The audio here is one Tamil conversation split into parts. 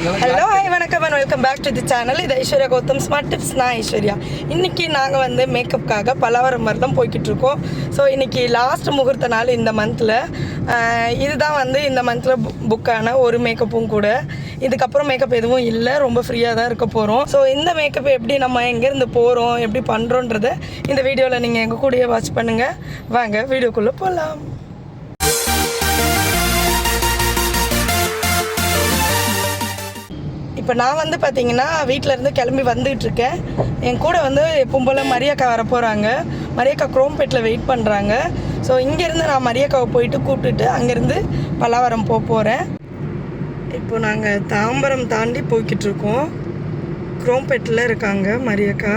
ஹலோ ஹாய் வணக்கம் and welcome back to the channel இது ஐஸ்வர்யா கௌதம் ஸ்மார்ட் டிப்ஸ் நான் ஐஸ்வர்யா. இன்னைக்கு நாங்கள் வந்து மேக்கப்புக்காக பலவரம் மாதிரி தான் போய்கிட்டு இருக்கோம். ஸோ இன்னைக்கு லாஸ்ட் முகூர்த்த நாள் இந்த மந்தில் இதுதான் வந்து இந்த மந்தில் புக்கான ஒரு மேக்கப்பும் கூட. இதுக்கப்புறம் மேக்கப் எதுவும் இல்லை. ரொம்ப ஃப்ரீயாக தான் இருக்க போகிறோம் ஸோ இந்த மேக்கப் எப்படி நம்ம எங்கேருந்து போகிறோம் எப்படி பண்ணுறோன்றத இந்த வீடியோவில் நீங்கள் எங்கள் கூடயே வாட்ச் பண்ணுங்கள் வாங்க வீடியோக்குள்ளே போகலாம் இப்போ நான் வந்து பார்த்தீங்கன்னா வீட்டில் இருந்து கிளம்பி வந்துட்டு இருக்கேன். என் கூட வந்து எப்பவும் போல் மரியாக்கா வர போகிறாங்க மரியாக்கா குரோம்பேட்டில் வெயிட் பண்ணுறாங்க ஸோ இங்கேருந்து நான் மரியாக்காவை போயிட்டு கூப்பிட்டுட்டு அங்கேருந்து பல்லாவரம் போக போகிறேன் இப்போ நாங்கள் தாம்பரம் தாண்டி போய்கிட்டுருக்கோம் குரோம்பேட்டில் இருக்காங்க மரியக்கா.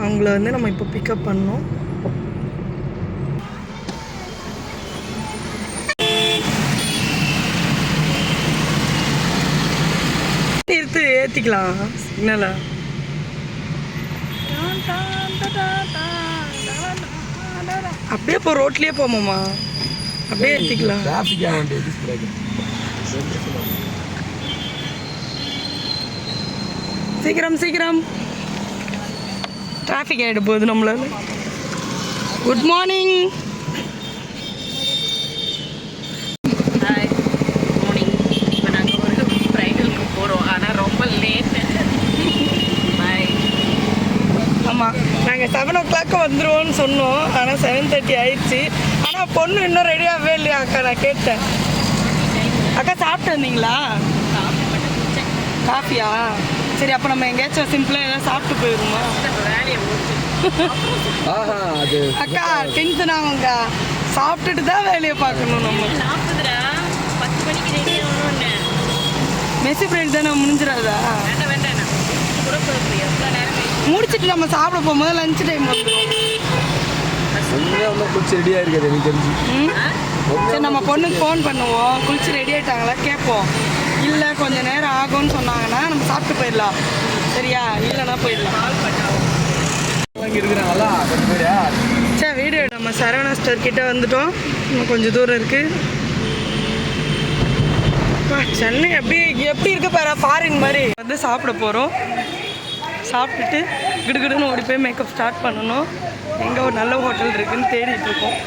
அவங்கள வந்து நம்ம இப்போ பிக்கப் பண்ணோம் ஏற்றிக்கலாம் சிக்னலை அப்படியே போ ரோட்லயே போமாமா அப்படியே ஏற்றிக்கலாம் சீக்கிரம் சீக்கிரம். டிராஃபிக் ஆகிட போகுது நம்மளால. குட் மார்னிங் ஹாய் மார்னிங் இப்போ நாங்கள் ஒரு ப்ரைடலுக்கு போகிறோம் ஆனால் ரொம்ப லேட்டு பாய் ஆமாம் நாங்கள் செவன் ஓ கிளாக்கு வந்துடுவோம்னு சொன்னோம். ஆனால் செவன் தேர்ட்டி ஆயிடுச்சு. ஆனால் பொண்ணு இன்னும் ரெடியாகவே இல்லையா அக்கா? நான் கேட்டேன். அக்கா சாப்பிட்டு வந்தீங்களா? காஃபியா? சரி அப்போ நம்ம எங்கேயாச்சும் சிம்பிளாக ஏதாவது சாப்பிட்டு அது அக்கா டென்ஷன் ஆகுங்க சாப்பிட்டுட்டு தான் வேலையை பார்க்கணும் நம்ம. மெஸ்ஸி பிரேக் தானே முடிஞ்சிடாதா? வேண்டாம் வேண்டாம் முடிச்சிட்டு நம்ம சாப்பிட போகும்போது லஞ்ச் டைம் ஒன்றே ஒன்றும் குளிச்சு ரெடியாக இருக்குது எனக்கு தெரிஞ்சு. சரி நம்ம பொண்ணுக்கு ஃபோன் பண்ணுவோம். குளிச்சு ரெடி ஆயிட்டாங்களா? கேட்போம். இல்லை கொஞ்சம் நேரம் ஆகும்னு சொன்னாங்கன்னா நம்ம சாப்பிட்டு போயிடலாம். சரியா? இல்லைன்னா போயிடலாம். இருக்கிறாங்களா? சரி வீடியோ நம்ம சரவணா ஸ்டோர் கிட்ட வந்துட்டோம். இன்னும் கொஞ்சம் தூரம் இருக்கு. அப்பா, சென்னை எப்படி எப்படி இருக்கு பாரு ஃபாரின் மாதிரி. வந்து சாப்பிட போகிறோம் சாப்பிட்டுட்டு கிடுகிடுன்னு ஓடி போய் மேக்கப் ஸ்டார்ட் பண்ணணும். எங்கே ஒரு நல்ல ஹோட்டல் இருக்குன்னு தேடிட்டு இருக்கோம்.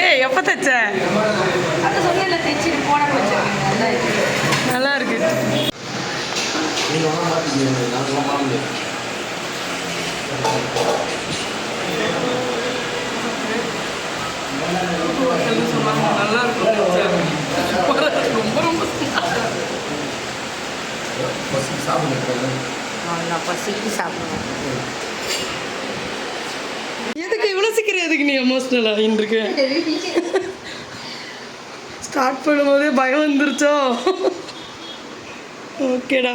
ஏய் எப்போ தைச்ச? நல்லா இருக்கு. நல்லா இருக்கும் ரொம்ப ரொம்ப பசிக்கு சாப்பிடுவேன் எதுக்கு இவ்வளோ சீக்கிரம் எதுக்கு நீ எமோஷ்னல் ஆகின்னு ஸ்டார்ட் பண்ணும்போதே பயம் வந்துருச்சோ? ஓகேடா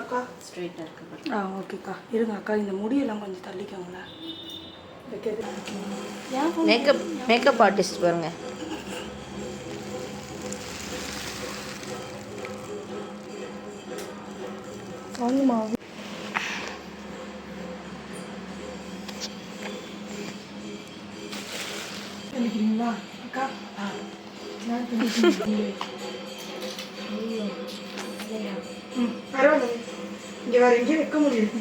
அக்கா. ஸ்ட்ரெயிட்டாக இருக்கு ஆ ஓகேக்கா இருங்க அக்கா இந்த முடியெல்லாம் கொஞ்சம் தள்ளிக்கோங்களேன் மேக்கப் மேக்கப் ஆர்டிஸ்ட் பாருங்க. வாங்கம்மா. பண்ணிக்கிறீங்களா அக்கா ம் பரவாயில்ல இங்கே வேறு எங்கேயும் வைக்க முடியாது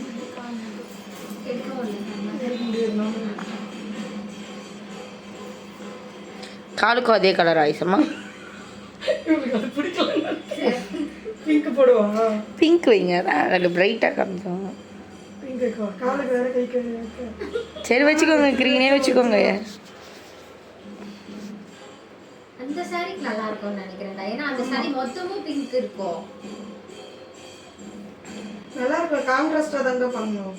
காலுக்கும் அதே கலர் ஆயிசமா பிங்க் போடுவாங்க பிங்க் வைங்க. அதில் பிரைட்டாக வைக்க சரி வச்சுக்கோங்க க்ரீனே வச்சுக்கோங்க. அந்த சாரிக்கு நல்லா இருக்கும்னு நினைக்கிறேன்டா ஏன்னா அந்த சாரி மொத்தமும் பிங்க் இருக்கும் நல்லா இருக்கும் கான்ட்ராஸ்டாக தாங்க பண்ணணும்.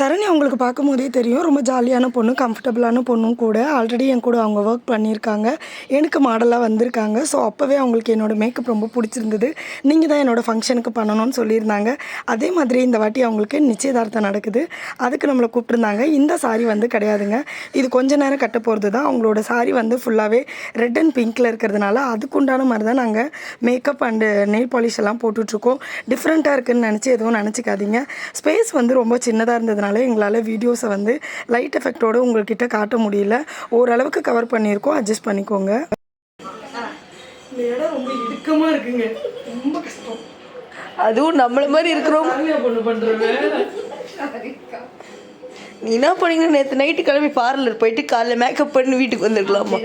சரணி அவங்களுக்கு பார்க்கும்போதே தெரியும் ரொம்ப ஜாலியான பொண்ணு கம்ஃபர்டபுளான பொண்ணும் கூட ஆல்ரெடி என் கூட அவங்க ஒர்க் பண்ணியிருக்காங்க. எனக்கு மாடலாக வந்திருக்காங்க. ஸோ அப்போவே அவங்களுக்கு என்னோட மேக்கப் ரொம்ப பிடிச்சிருந்தது. நீங்கள் தான் என்னோடய ஃபங்க்ஷனுக்கு பண்ணணும்னு சொல்லியிருந்தாங்க. அதே மாதிரி இந்த வாட்டி அவங்களுக்கு நிச்சயதார்த்தம் நடக்குது. அதுக்கு நம்மளை கூப்பிட்டுருந்தாங்க. இந்த சாரி வந்து கிடையாதுங்க. இது கொஞ்ச நேரம் கட்ட போகிறது தான் அவங்களோட சாரி வந்து ஃபுல்லாகவே ரெட் அண்ட் பிங்க்கில் இருக்கிறதுனால அதுக்குண்டான மாதிரி தான் நாங்கள் மேக்கப் அண்டு நெயில் பாலிஷ் எல்லாம் போட்டுட்ருக்கோம் டிஃப்ரெண்ட்டாக இருக்குன்னு நினச்சி எதுவும் நினச்சிக்காதீங்க. ஸ்பேஸ் வந்து ரொம்ப சின்னதாக இருந்ததுனால எங்களால் வீடியோஸை வந்து லைட் எஃபெக்டோடு உங்கள்கிட்ட காட்ட முடியல. ஓரளவுக்கு கவர் பண்ணியிருக்கோம். அட்ஜஸ்ட் பண்ணிக்கோங்க. இந்த இடம் ரொம்ப இறுக்கமாக இருக்குங்க. ரொம்ப கஷ்டம். அதுவும் நம்மள மாதிரி இருக்கிறோம். நீ என்ன பண்ணீங்கன்னா நேற்று நைட்டு கிளம்பி பார்லர் போயிட்டு காலைல மேக்கப் பண்ணி வீட்டுக்கு வந்திருக்கலாமா?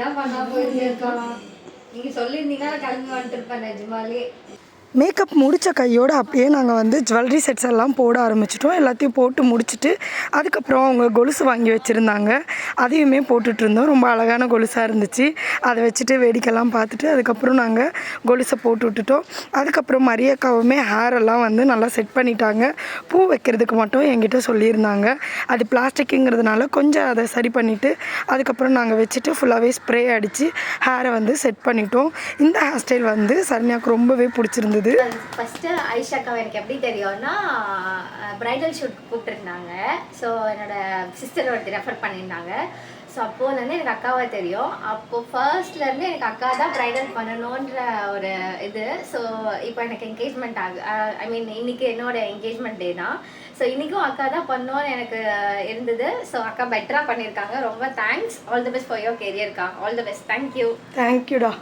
நீங்க சொல்லியிருந்தீங்கன்னா கிளம்பி வந்துட்டு இருப்பேன் நிஜமாலே. மேக்கப் முடித்த கையோடு அப்படியே நாங்கள் வந்து ஜுவல்லரி செட்ஸ் எல்லாம் போட ஆரம்பிச்சிட்டோம். எல்லாத்தையும் போட்டு முடிச்சுட்டு அதுக்கப்புறம் அவங்க கொலுசு வாங்கி வச்சுருந்தாங்க. அதையுமே போட்டுட்ருந்தோம் ரொம்ப அழகான கொலுசாக இருந்துச்சு. அதை வச்சுட்டு வேடிக்கைலாம் பார்த்துட்டு அதுக்கப்புறம் நாங்கள் கொலுசை போட்டு விட்டுட்டோம். அதுக்கப்புறம் மரியக்காவுமே ஹேர் எல்லாம் வந்து நல்லா செட் பண்ணிட்டாங்க. பூ வைக்கிறதுக்கு மட்டும் என்கிட்ட சொல்லியிருந்தாங்க. அது பிளாஸ்டிக்குங்கிறதுனால கொஞ்சம் அதை சரி பண்ணிவிட்டு அதுக்கப்புறம் நாங்கள் வச்சுட்டு ஃபுல்லாகவே ஸ்ப்ரே அடித்து ஹேரை வந்து செட் பண்ணிட்டோம். இந்த ஹேர் ஸ்டைல் வந்து சரண்யாவுக்கு ரொம்பவே பிடிச்சிருந்தது. ஃபஸ்ட்டு ஐஷாக்காவை எனக்கு எப்படி தெரியும்னா ப்ரைடல் ஷூட் கூப்பிட்டுருந்தாங்க. ஸோ என்னோட சிஸ்டர் ஒருத்தி ரெஃபர் பண்ணியிருந்தாங்க. ஸோ அப்போதுலேருந்து எனக்கு அக்காவை தெரியும். அப்போது ஃபர்ஸ்ட்லேருந்து எனக்கு அக்கா தான் ப்ரைடல் பண்ணணுன்ற ஒரு இது. ஸோ இப்போ எனக்கு என்கேஜ்மெண்ட் ஆகு ஐ மீன் இன்னைக்கு என்னோட என்கேஜ்மெண்ட் டே தான். ஸோ இன்றைக்கும் அக்கா தான் பண்ணோன்னு எனக்கு இருந்தது. ஸோ அக்கா பெட்டராக பண்ணியிருக்காங்க. ரொம்ப thanks all the best for your கெரியர்க்கா all the best thank you தேங்க்யூடா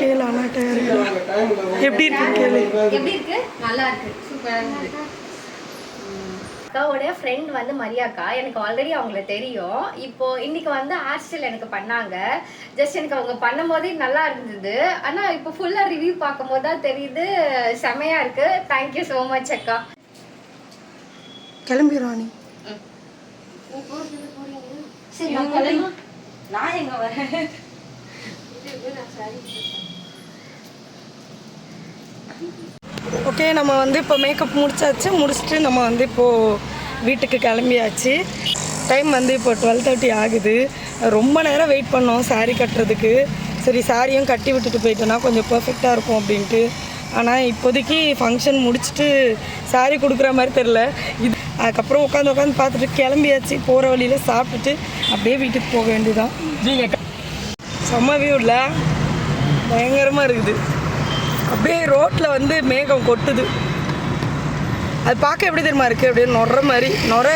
கேளு அண்ணாட்ட எப்படி இருக்கு கேளு எப்படி இருக்கு? நல்லா இருக்கு. சூப்பரா அக்காவோட ஃப்ரெண்ட் வந்து மரியாக்கா. எனக்கு ஆல்ரெடி அவங்கள தெரியும். இப்போ இன்னைக்கு வந்து ஹேர் ஸ்டைல் எனக்கு பண்ணாங்க. ஜஸ்ட் எனக்கு அவங்க பண்ணும்போதே நல்லா இருந்தது. ஆனா இப்போ ஃபுல்லா ரிவ்யூ பார்க்கும்போது தான் தெரியுது. செமையா இருக்கு. தேங்க்யூ ஸோ மச் அக்கா. கிளம்பிடுவா நீ சரி. நான் எங்க வரேன்? ஓகே நம்ம வந்து இப்போ மேக்கப் முடிச்சாச்சு. முடிச்சுட்டு நம்ம வந்து இப்போது வீட்டுக்கு கிளம்பியாச்சு. டைம் வந்து இப்போ டுவெல் தேர்ட்டி ஆகுது. ரொம்ப நேரம் வெயிட் பண்ணோம் சாரீ கட்டுறதுக்கு. சரி சாரியும் கட்டி விட்டுட்டு போயிட்டோன்னா கொஞ்சம் பர்ஃபெக்டாக இருக்கும் அப்படின்ட்டு. ஆனால் இப்போதைக்கு ஃபங்க்ஷன் முடிச்சுட்டு சாரி கொடுக்குற மாதிரி தெரில இது அதுக்கப்புறம் உட்காந்து உட்காந்து பார்த்துட்டு கிளம்பியாச்சு. போகிற வழியில் சாப்பிட்டுட்டு அப்படியே வீட்டுக்கு போக வேண்டியதான் செம்ம வியூ இல்லை. பயங்கரமாக இருக்குது. அப்படியே ரோட்டில் வந்து மேகம் கொட்டுது. அது பார்க்க எப்படி தெரியுமா இருக்குது அப்படியே நொற மாதிரி நொற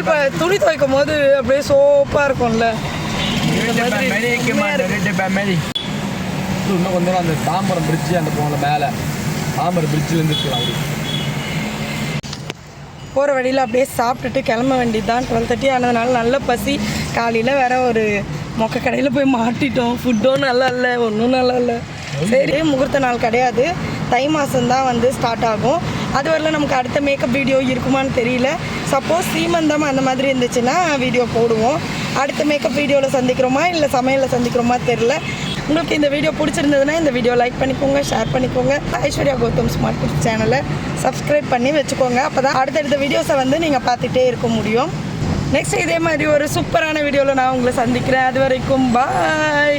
இப்போ துணி துவைக்கும் போது அப்படியே சோப்பாக இருக்கும்ல. இன்னும் கொஞ்ச நேரம் அந்த தாம்பரம் பிரிட்ஜு அந்த போகல மேலே. தாம்பரம் பிரிட்ஜில் இருந்து இருக்கலாம் அப்படி. போகிற வழியில் அப்படியே சாப்பிட்டுட்டு கிளம்ப வேண்டியது தான் டுவெல் தேர்ட்டி ஆனதுனால நல்ல பசி. காலையில் வேற ஒரு மொக்க கடையில் போய் மாட்டிட்டோம். ஃபுட்டும் நல்லா இல்லை ஒன்றும் நல்லா இல்லை சரி முகூர்த்த நாள் கிடையாது. தை மாதம்தான் வந்து ஸ்டார்ட் ஆகும். அது வரல நமக்கு அடுத்த மேக்கப் வீடியோ இருக்குமான்னு தெரியல. சப்போஸ் சீமந்தம் அந்த மாதிரி இருந்துச்சுன்னா வீடியோ போடுவோம். அடுத்த மேக்கப் வீடியோவில் சந்திக்கிறோமா இல்லை சமையலில் சந்திக்கிறோமா தெரில உங்களுக்கு இந்த வீடியோ பிடிச்சிருந்ததுன்னா இந்த வீடியோ லைக் பண்ணிக்கோங்க ஷேர் பண்ணிக்கோங்க. ஐஸ்வர்யா கௌதம் ஸ்மார்ட் சேனலை சப்ஸ்கிரைப் பண்ணி வச்சுக்கோங்க. அப்போ தான் அடுத்தடுத்த வீடியோஸை வந்து நீங்கள் பார்த்துட்டே இருக்க முடியும். நெக்ஸ்ட் இதே மாதிரி ஒரு சூப்பரான வீடியோவில் நான் உங்களை சந்திக்கிறேன். அது வரைக்கும் பாய்